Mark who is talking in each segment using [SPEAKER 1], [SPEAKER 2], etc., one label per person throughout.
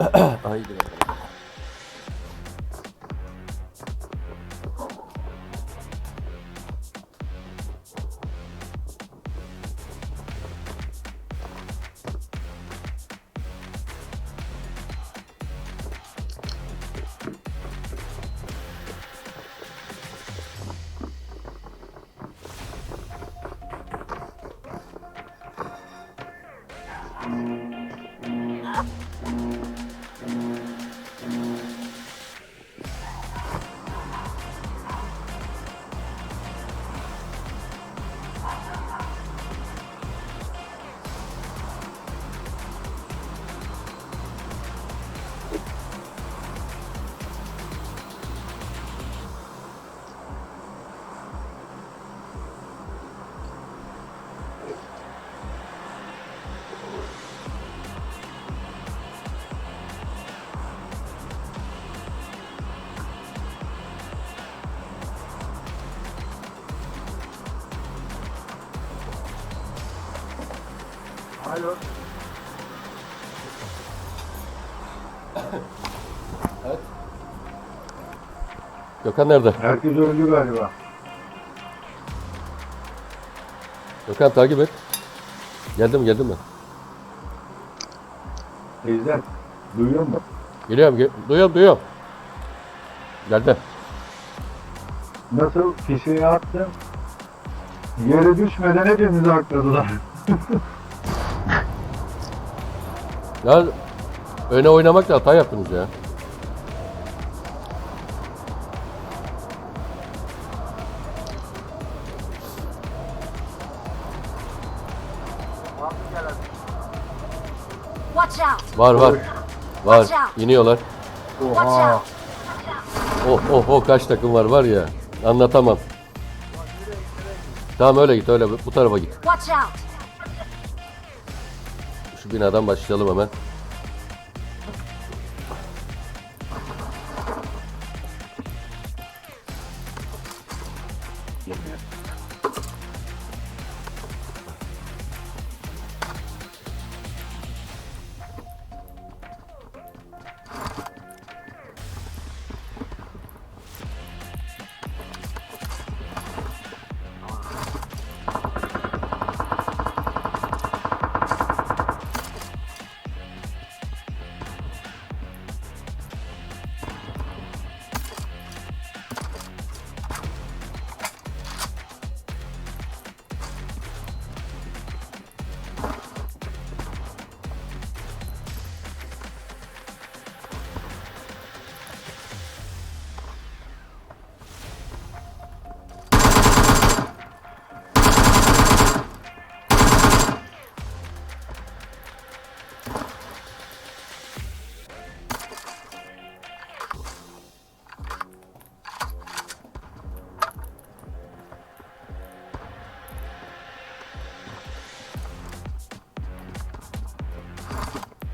[SPEAKER 1] Haydi bakalım.
[SPEAKER 2] Alo.
[SPEAKER 1] Gökhan nerede?
[SPEAKER 2] Herkes öldü galiba.
[SPEAKER 1] Gökhan takip et. Geldim geldim ben.
[SPEAKER 2] Teyzen. Duyuyor musun?
[SPEAKER 1] Geliyorum, ge- duyuyorum, duyuyorum. Geldim.
[SPEAKER 2] Nasıl fişeği attım? Yere düşmeden hepimizi akladılar.
[SPEAKER 1] Ya öne oynamakla hata yaptınız ya. Var var. Var. İniyorlar.
[SPEAKER 2] Oha.
[SPEAKER 1] Oh oh oh kaç takım var var ya. Anlatamam. Tamam öyle git öyle bu tarafa git. Şu binadan başlayalım hemen.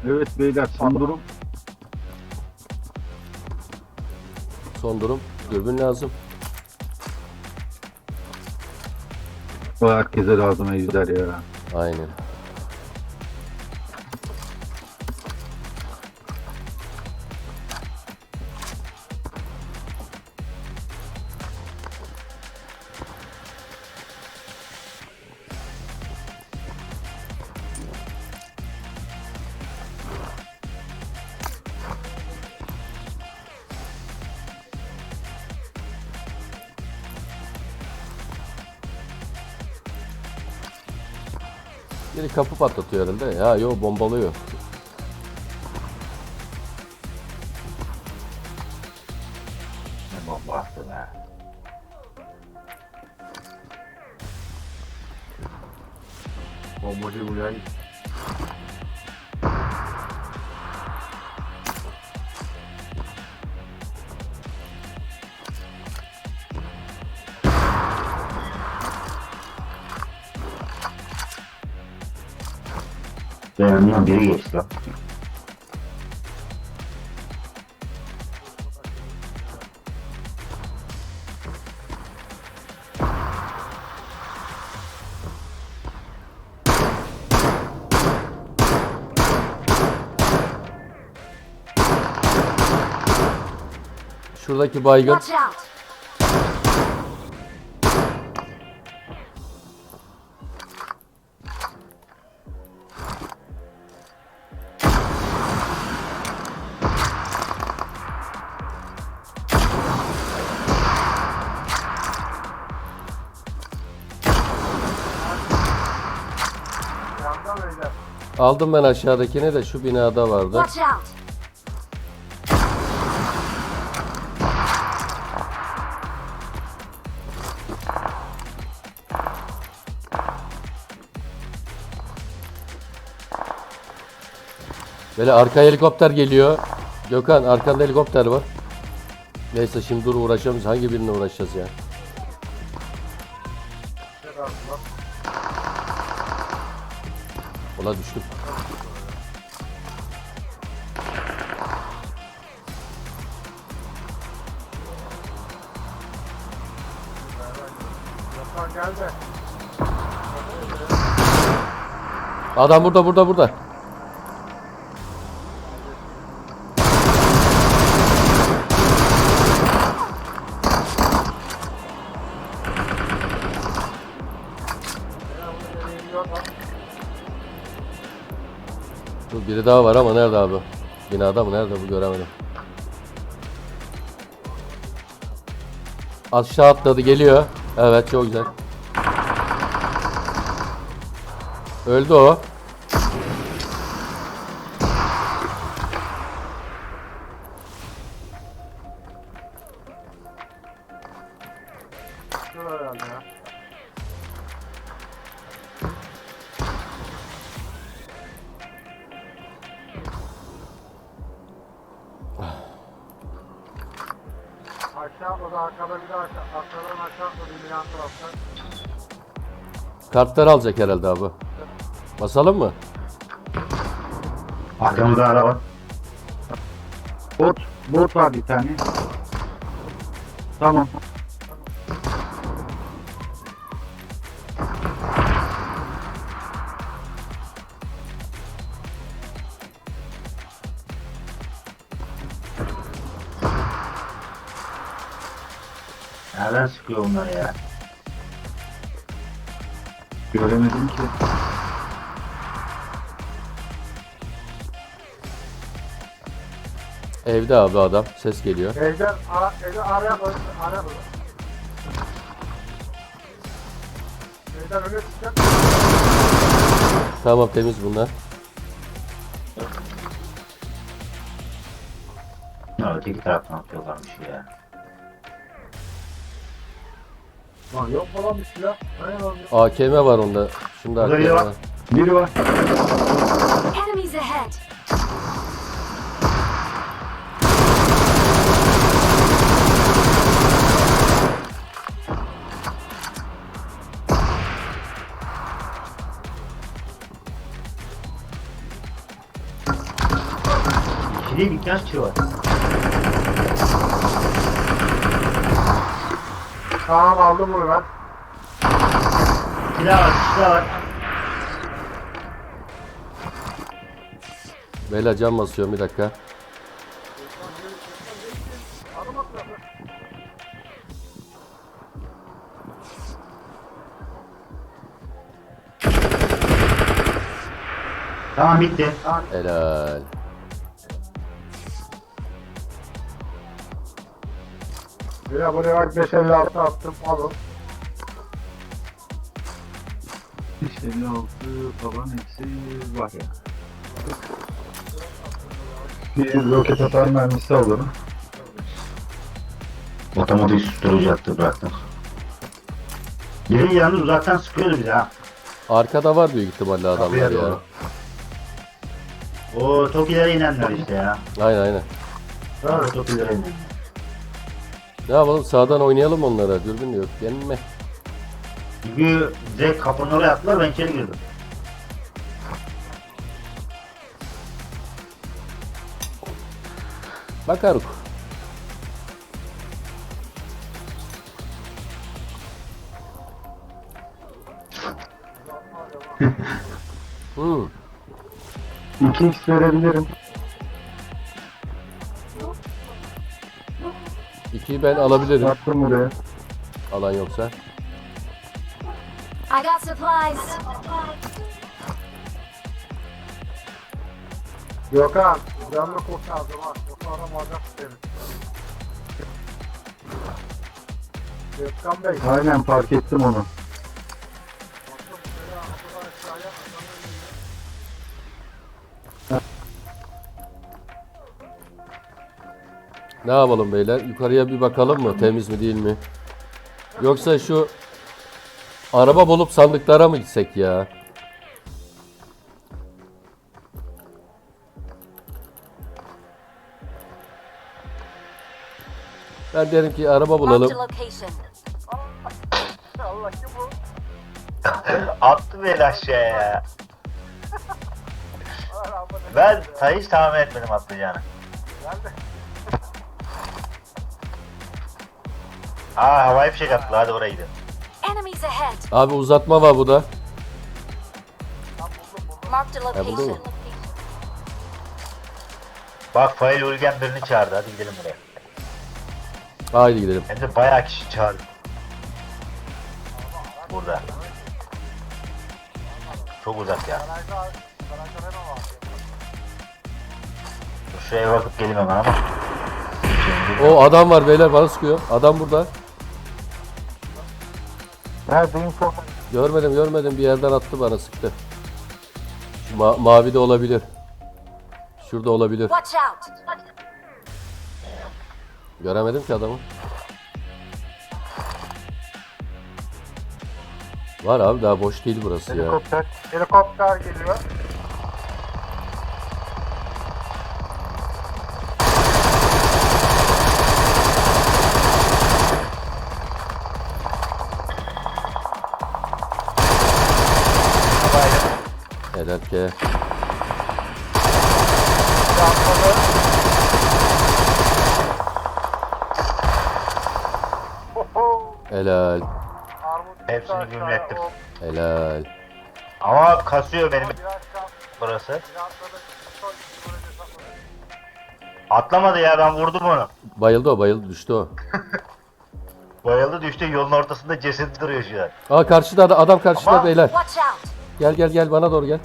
[SPEAKER 2] Evet beyler son durum.
[SPEAKER 1] Son durum. Dürbün lazım.
[SPEAKER 2] Herkese lazım ejder ya.
[SPEAKER 1] Aynen. Biri kapı patlatıyor herhalde. Ya yo bombalıyor.
[SPEAKER 2] Bulursa.
[SPEAKER 1] Şuradaki baygın.
[SPEAKER 3] Watch out.
[SPEAKER 1] Aldım ben aşağıdakini de şu binada vardı.
[SPEAKER 3] Watch out!
[SPEAKER 1] Böyle arka helikopter geliyor. Gökhan arkanda helikopter var. Neyse şimdi dur uğraşamayız. Hangi birine uğraşacağız ya? Ola düştüm. Adam burada burada burada. Dur biri daha var ama nerede abi? Binada mı nerede bu göremedim. Aşağı atladı geliyor. Evet çok güzel.
[SPEAKER 2] Yan taraftan.
[SPEAKER 1] Kartları alacak herhalde abi. Basalım mı?
[SPEAKER 4] Arkamızda araba.
[SPEAKER 2] Bot, bot var bir tane. Tamam.
[SPEAKER 4] Nereden sıkıyor onlar ya?
[SPEAKER 2] Göremedim ki.
[SPEAKER 1] Evde abi adam. Ses geliyor.
[SPEAKER 2] Evden, ara, evden araya koy, araya koy. Evden öne çıkacak.
[SPEAKER 1] Tamam temiz bunlar.
[SPEAKER 4] Ha, öteki taraftan atıyorlarmış ya.
[SPEAKER 2] Lan yok falan bir silah. Lan?
[SPEAKER 1] AKM var onda.
[SPEAKER 4] Burada
[SPEAKER 1] AKM
[SPEAKER 4] biri var.
[SPEAKER 1] var.
[SPEAKER 2] Biri var.
[SPEAKER 3] Enemies ahead!
[SPEAKER 4] Var.
[SPEAKER 2] Tamam aldım bunu ben.
[SPEAKER 4] Silah var, silah var.
[SPEAKER 1] Beyler cam basıyorum bir dakika.
[SPEAKER 4] Tamam bitti.
[SPEAKER 1] Helal.
[SPEAKER 2] Bir buraya bak 556 attım. Alın. 556 falan hepsi var ya. Bir roket atar mermisi alırım.
[SPEAKER 4] Otomatik susturucu attı bıraktım. Biri yalnız uzaktan sıkıyordu bize ha.
[SPEAKER 1] Arkada var büyük ihtimalle adamlar
[SPEAKER 2] Kapıya
[SPEAKER 1] ya.
[SPEAKER 2] doğru.
[SPEAKER 4] O Tokilere inenler işte ya.
[SPEAKER 1] Aynen aynen.
[SPEAKER 4] O Tokilere inenler.
[SPEAKER 1] Ne yapalım sağdan oynayalım onlara. Dürbün yok. Gelme.
[SPEAKER 4] Çünkü direkt kapının oraya attılar ben içeri girdim.
[SPEAKER 1] Bakaruk. hmm.
[SPEAKER 2] 2x verebilirim.
[SPEAKER 1] Ki ben alabilirim
[SPEAKER 5] Attım buraya.
[SPEAKER 1] alan yoksa.
[SPEAKER 3] I got supplies.
[SPEAKER 5] Gökhan, canlı kurtardım ha. Yoksa adam alacak seni. Gökhan Bey. Aynen fark ettim onu.
[SPEAKER 1] Ne yapalım beyler? Yukarıya bir bakalım mı? Temiz mi değil mi? Yoksa şu araba bulup sandıklara mı gitsek ya? Ben derim ki araba bulalım.
[SPEAKER 4] Attı beni aşağıya ya. Ben hiç tahmin etmedim atlayacağını. Aa havai fişek attılar hadi oraya gidelim.
[SPEAKER 3] Enemies ahead.
[SPEAKER 1] Abi uzatma var bu da.
[SPEAKER 3] Marked a
[SPEAKER 1] buldun mu?
[SPEAKER 3] location.
[SPEAKER 4] Bak Fail Ulgen birini çağırdı hadi gidelim buraya.
[SPEAKER 1] Haydi gidelim.
[SPEAKER 4] Hem de bayağı kişi çağırdı. Burada. Çok uzak ya. Dur Şuraya bakıp geleyim hemen ama.
[SPEAKER 1] O adam var beyler bana sıkıyor. Adam burada.
[SPEAKER 5] Nerede info?
[SPEAKER 1] Görmedim görmedim bir yerden attı bana sıktı. Şu ma- mavi de olabilir. Şurada olabilir.
[SPEAKER 3] Watch out.
[SPEAKER 1] Göremedim ki adamı. Var abi daha boş değil burası ya.
[SPEAKER 5] Helikopter. Helikopter geliyor.
[SPEAKER 1] Ki. Helal.
[SPEAKER 4] Hepsini gümlettim.
[SPEAKER 1] Helal.
[SPEAKER 4] Ama kasıyor benim burası. Atlamadı ya ben vurdum onu.
[SPEAKER 1] Bayıldı o bayıldı düştü o.
[SPEAKER 4] Bayıldı düştü yolun ortasında ceset duruyor şu an.
[SPEAKER 1] Aa karşıda ada- adam karşıda
[SPEAKER 4] Ama-
[SPEAKER 1] beyler. Gel gel gel bana doğru gel.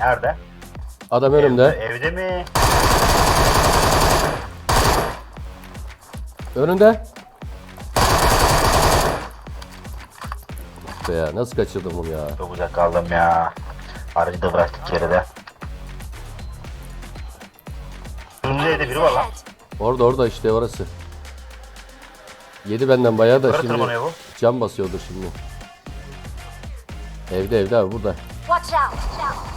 [SPEAKER 4] Nerede?
[SPEAKER 1] Adam
[SPEAKER 4] Evde,
[SPEAKER 1] önümde.
[SPEAKER 4] evde mi?
[SPEAKER 1] Önünde. Be ya nasıl kaçırdım bunu ya?
[SPEAKER 4] Çok uzak kaldım ya. Aracı da bıraktık geride. Kırmızı evde biri var lan.
[SPEAKER 1] Orada orada işte orası. Yedi benden bayağı da
[SPEAKER 4] Yukarı
[SPEAKER 1] şimdi
[SPEAKER 4] tırmanıyor bu.
[SPEAKER 1] cam basıyordur şimdi. Evde evde abi burada.
[SPEAKER 3] Watch out.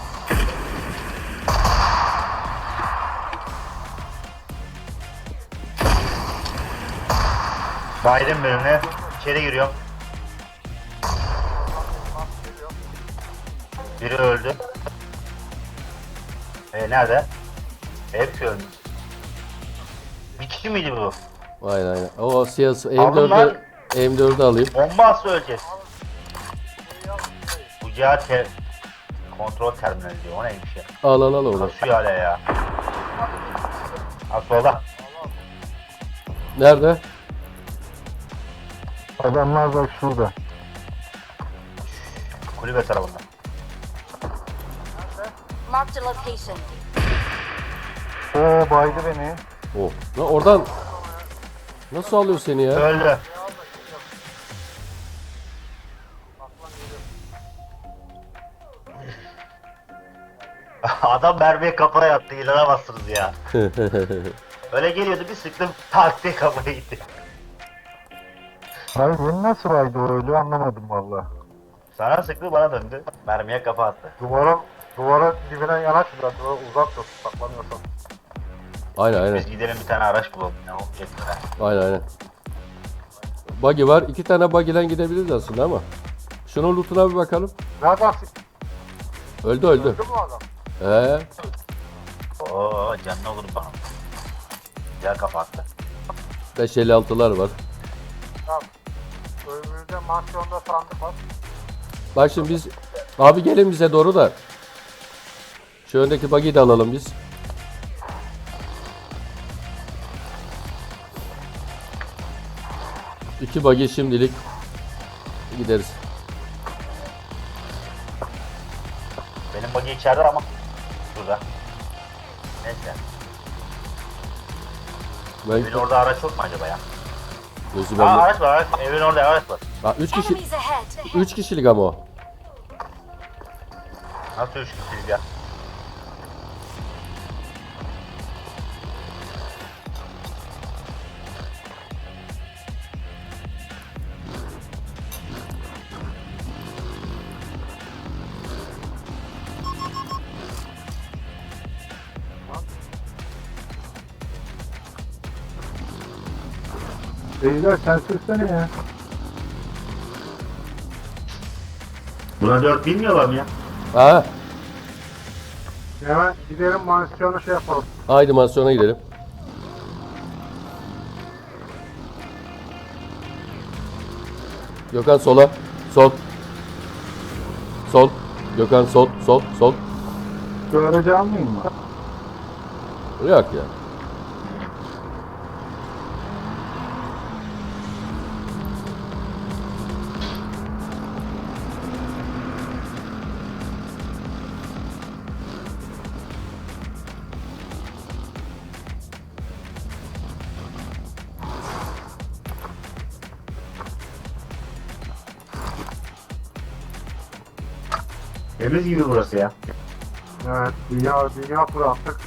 [SPEAKER 4] Biden bölümüne içeri giriyorum. Biri öldü. E nerede? Hepsi öldü. Bir kişi miydi bu?
[SPEAKER 1] Aynen aynen. O siyasi
[SPEAKER 4] Alın lan.
[SPEAKER 1] M4'ü M4'ü alayım.
[SPEAKER 4] Bomba atsa öleceğiz. Bu cihat te- kontrol terminali diyor. O neymiş ya?
[SPEAKER 1] Al al al onu.
[SPEAKER 4] Kasıyor hala ya. Ha solda.
[SPEAKER 1] Nerede?
[SPEAKER 5] Adamlar bak şurada.
[SPEAKER 4] Kulübe tarafında.
[SPEAKER 3] Marked a location.
[SPEAKER 5] Oo baydı beni.
[SPEAKER 1] Oh. Lan oradan Nasıl alıyor seni ya?
[SPEAKER 4] Öldü. Adam mermiye kafaya yattı inanamazsınız ya. Öyle geliyordu bir sıktım tak diye kafaya gitti.
[SPEAKER 5] Hayır beni nasıl baydı o öyle anlamadım valla.
[SPEAKER 4] Sana sıktı bana döndü. Mermiye kafa attı.
[SPEAKER 5] Duvara, duvara dibine yanaş biraz. Duvara uzak dur saklanıyorsan.
[SPEAKER 1] aynen aynen.
[SPEAKER 4] Biz gidelim bir tane araç bulalım. Ne olacak be?
[SPEAKER 1] Aynen aynen. Buggy var. iki tane buggy'den gidebiliriz aslında ama. Şunun lootuna bir bakalım.
[SPEAKER 5] Nereden sıktın
[SPEAKER 1] Öldü öldü.
[SPEAKER 5] mu adam?
[SPEAKER 1] Ee,
[SPEAKER 4] Oo canına olur bana. Güzel kafa attı.
[SPEAKER 1] 556'lar var.
[SPEAKER 5] Tamam. Önümüzde Masyon'da sandık var.
[SPEAKER 1] Bak şimdi biz... Abi gelin bize doğru da. Şu öndeki bug'i de alalım biz. İki bug'i şimdilik gideriz.
[SPEAKER 5] Benim bug'i içeride ama burada. Neyse.
[SPEAKER 1] Ben...
[SPEAKER 5] Benim orada araç yok mu acaba ya?
[SPEAKER 1] Gözü
[SPEAKER 5] Aa
[SPEAKER 1] bende.
[SPEAKER 5] araç var araç. Evin orada araç var.
[SPEAKER 1] Ha, üç kişi
[SPEAKER 3] Enemies ahead.
[SPEAKER 1] üç kişilik ama o.
[SPEAKER 5] Nasıl üç kişiyiz ya?
[SPEAKER 2] Beyler sen sürsene ya.
[SPEAKER 4] Buna 4 bilmiyorlar mı ya?
[SPEAKER 1] Ha,
[SPEAKER 2] Hemen gidelim mansiyonu şey yapalım.
[SPEAKER 1] haydi mansiyona gidelim. Gökhan sola. Sol. Sol. Gökhan sol, sol, sol.
[SPEAKER 2] Almayayım mı?
[SPEAKER 1] Yok ya.
[SPEAKER 4] Temiz gibi burası ya.
[SPEAKER 2] Evet, dünya, dünya turu attık.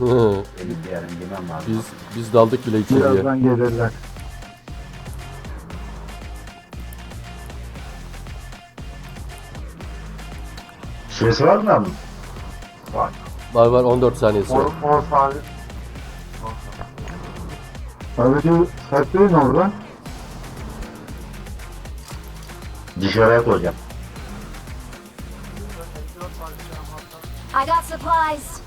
[SPEAKER 4] Bir yerim bilmem lazım.
[SPEAKER 1] biz biz daldık bile içeriye.
[SPEAKER 2] Birazdan gelirler.
[SPEAKER 4] Süresi var mı lan?
[SPEAKER 2] Var.
[SPEAKER 1] Var var 14 saniyesi var.
[SPEAKER 2] 10 saniye. Aracı saklayın orada.
[SPEAKER 4] Dışarıya koyacağım.
[SPEAKER 3] Supplies.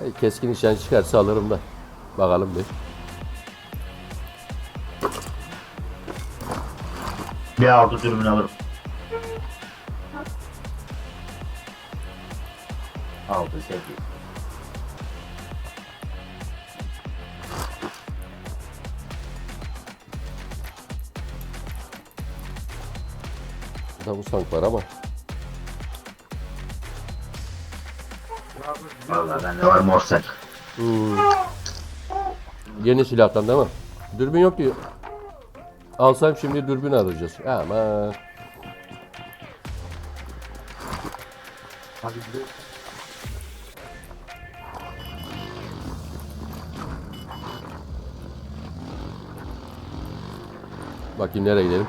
[SPEAKER 1] Hey, Keskin nişan çıkarsa alırım da. Bakalım bir.
[SPEAKER 4] Bir altı dürbün alırım. Altı sekiz.
[SPEAKER 1] Burada Mustang var ama.
[SPEAKER 4] Valla bende var morsak.
[SPEAKER 1] Hmm. Yeni silahtan değil mi? Dürbün yok ki. Alsam şimdi dürbün alacağız. Ama
[SPEAKER 2] Hadi gidelim.
[SPEAKER 1] bakayım nereye gidelim.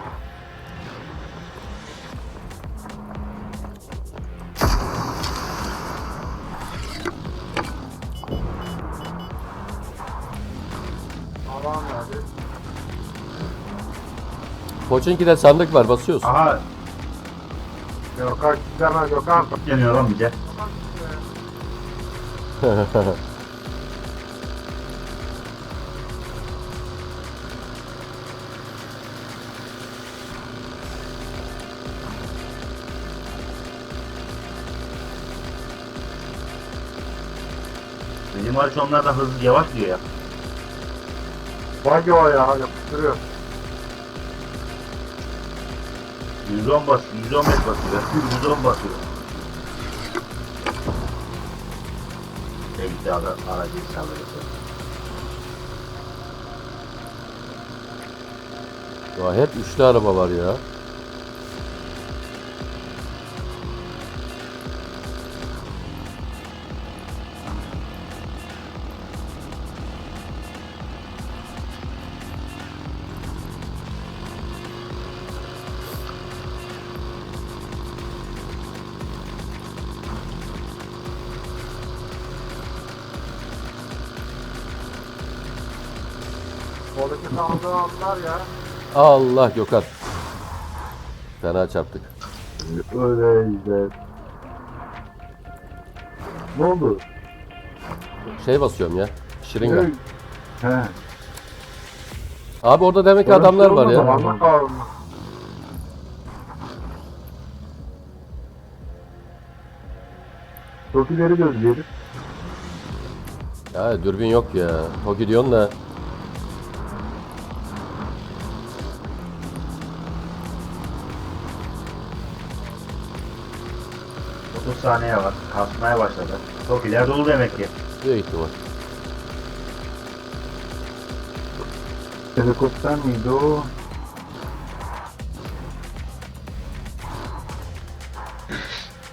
[SPEAKER 1] Koçinki'de sandık var basıyoruz.
[SPEAKER 4] Aha
[SPEAKER 2] Gökhan gidemez Gökhan.
[SPEAKER 4] yanıyor lan bize. Bizim araç onlardan hızlı yavaş diyor ya.
[SPEAKER 2] O ya yapıştırıyor.
[SPEAKER 4] 110 basıyor, 115 basıyor, 110 basıyor. Belki de ara, aracı sağlıyor.
[SPEAKER 1] Ya hep üçlü araba var ya.
[SPEAKER 2] Aldılar ya.
[SPEAKER 1] Allah Gökhan. Fena çarptık.
[SPEAKER 2] Öyle işte. Ne oldu?
[SPEAKER 1] Şey basıyorum ya. Şırınga.
[SPEAKER 2] He.
[SPEAKER 1] Abi orada demek ki adamlar var ya.
[SPEAKER 2] Allah kahretsin. Çok ileri gözleyelim.
[SPEAKER 1] Ya dürbün yok ya. Toki diyorsun da
[SPEAKER 4] 30 saniye var. Kasmaya başladı. Çok ileri dolu demek ki.
[SPEAKER 1] Büyük ihtimal.
[SPEAKER 2] Helikopter miydi o?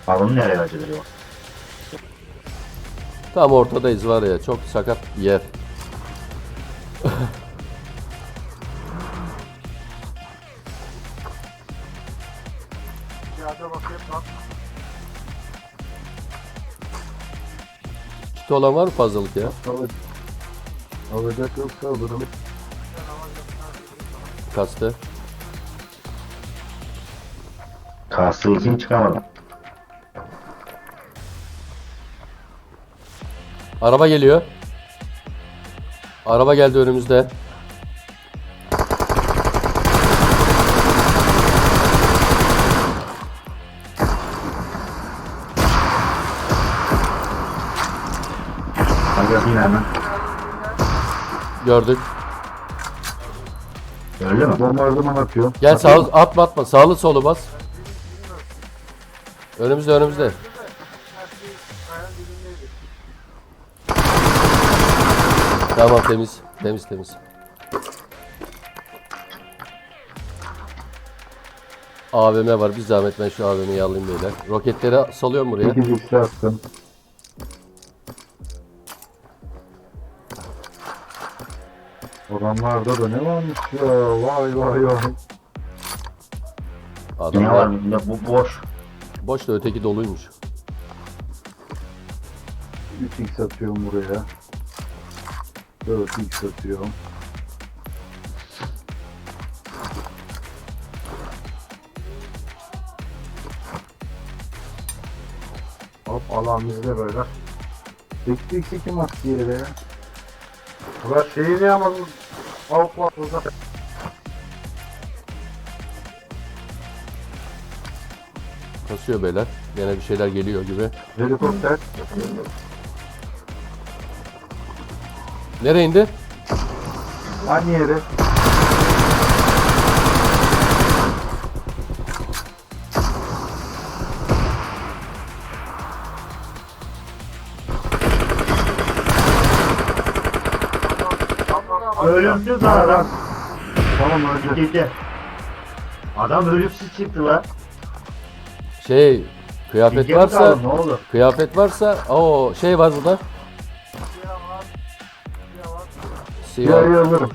[SPEAKER 4] Balonu nereye acıdırıyor?
[SPEAKER 1] Tam ortadayız var ya çok sakat yer. Kit olan var mı fazlalık ya?
[SPEAKER 2] Alacak. Yoksa alırım.
[SPEAKER 1] Kastı.
[SPEAKER 4] İçin çıkamadım.
[SPEAKER 1] Araba geliyor. Araba geldi önümüzde. Gördük.
[SPEAKER 4] Öldü mü?
[SPEAKER 2] Bombardıman atıyor.
[SPEAKER 1] Gel sağ atma atma. Sağlı solu bas. Önümüzde önümüzde. Tamam temiz. Temiz temiz. AVM var. Bir zahmet ben şu AVM'yi alayım beyler. Roketleri salıyorum buraya.
[SPEAKER 2] 8 x attım. Adamlarda da ne varmış ya vay vay vay.
[SPEAKER 4] Ne var
[SPEAKER 1] Adamlar
[SPEAKER 4] bunda? Bu boş.
[SPEAKER 1] boş da öteki doluymuş.
[SPEAKER 2] 3x atıyorum buraya. 4x atıyorum. Hop alan bizde böyle. Eksi eksi kim attı yere ya? Ulan şeyi ne ama Avuk var burada.
[SPEAKER 1] Kasıyor beyler. Gene bir şeyler geliyor gibi.
[SPEAKER 2] Helikopter.
[SPEAKER 1] Nereye indi?
[SPEAKER 2] Aynı yere.
[SPEAKER 4] Ölümsüz lan adam.
[SPEAKER 2] Tamam öldü.
[SPEAKER 4] Gitti. Adam ölümsüz çıktı lan.
[SPEAKER 1] Şey kıyafet
[SPEAKER 4] mi
[SPEAKER 1] varsa
[SPEAKER 4] kaldı, ne oldu?
[SPEAKER 1] kıyafet varsa o şey var burada. Siyah.
[SPEAKER 2] Siyahı alırım.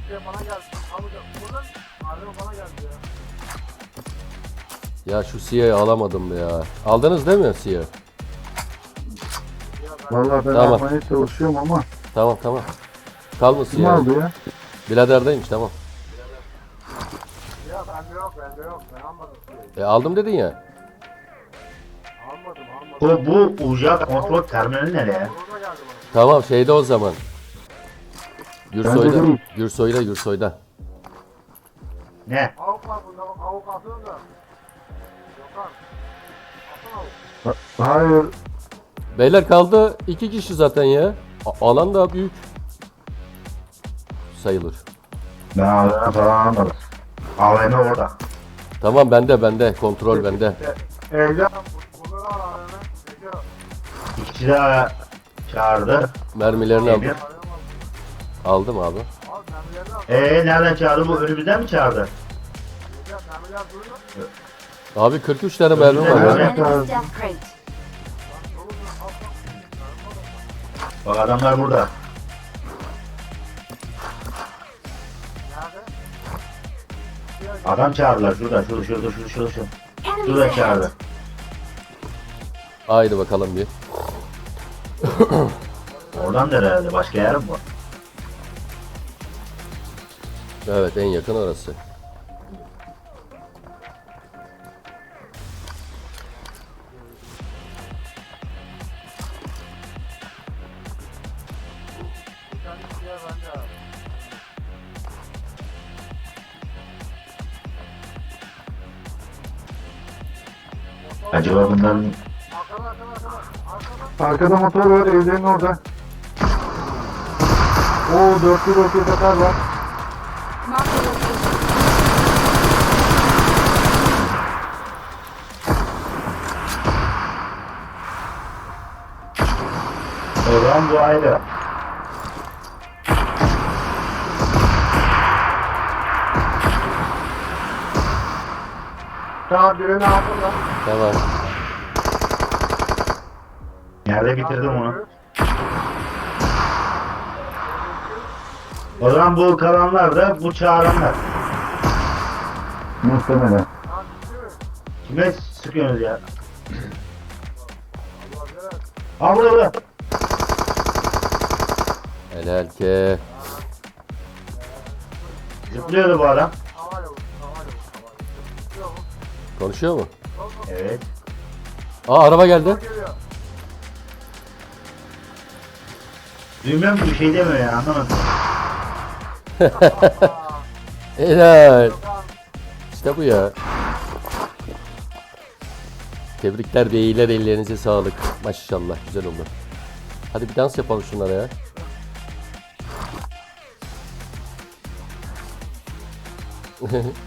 [SPEAKER 1] Ya şu siyahı alamadım ya. Aldınız değil mi siyah?
[SPEAKER 2] Vallahi ben
[SPEAKER 1] Tamam.
[SPEAKER 2] almaya çalışıyorum ama
[SPEAKER 1] Tamam tamam. Kalma
[SPEAKER 2] kim
[SPEAKER 1] siyah.
[SPEAKER 2] aldı ya?
[SPEAKER 1] Biraderdeymiş tamam. E aldım dedin ya.
[SPEAKER 4] Bu, bu uca kontrol terminali nereye?
[SPEAKER 1] Tamam şeyde o zaman. Gürsoy'da.
[SPEAKER 2] değil.
[SPEAKER 1] Gürsoy'da Gürsoy'da.
[SPEAKER 4] Ne?
[SPEAKER 2] Hayır.
[SPEAKER 1] Beyler kaldı iki kişi zaten ya. A- alan da büyük. Sayılır.
[SPEAKER 4] Ben AVM falan almadım. AVM orada.
[SPEAKER 1] Tamam bende bende kontrol bende.
[SPEAKER 2] Evde
[SPEAKER 4] İki kişi daha çağırdı.
[SPEAKER 1] Mermilerini
[SPEAKER 4] Emir.
[SPEAKER 1] aldım. Aldım abi.
[SPEAKER 4] Eee nereden çağırdı bu? Önümüzden mi çağırdı?
[SPEAKER 1] Abi 43 tane mermi var ya.
[SPEAKER 3] Enemy crate.
[SPEAKER 4] Bak adamlar burada. Adam çağırdılar şurada, şurada, şurada, şurada, şurada, şurada. Şurada çağırdı.
[SPEAKER 1] Haydi bakalım bir.
[SPEAKER 4] Oradan da herhalde. Başka yer mi var?
[SPEAKER 1] Evet en yakın orası.
[SPEAKER 4] Acaba bunların
[SPEAKER 2] arkada motor var evlerin orada. Oo dörtlü roket atar var.
[SPEAKER 4] O zaman bu ayrı.
[SPEAKER 2] Tamam birini aldım lan.
[SPEAKER 1] Tamam.
[SPEAKER 4] Nerede bitirdim onu. O zaman bu kalanlar da bu çağıranlar.
[SPEAKER 2] Muhtemelen.
[SPEAKER 4] Kime sıkıyorsunuz ya? Ha burada burada.
[SPEAKER 1] Helal ki.
[SPEAKER 4] Zıplıyordu bu adam.
[SPEAKER 1] Konuşuyor mu?
[SPEAKER 4] Evet.
[SPEAKER 1] Aa araba geldi.
[SPEAKER 4] Duymuyorum ki bir şey demiyor yani anlamadım.
[SPEAKER 1] Helal. İşte bu ya. Tebrikler beyler ellerinize sağlık. Maşallah güzel oldu. Hadi bir dans yapalım şunlara ya.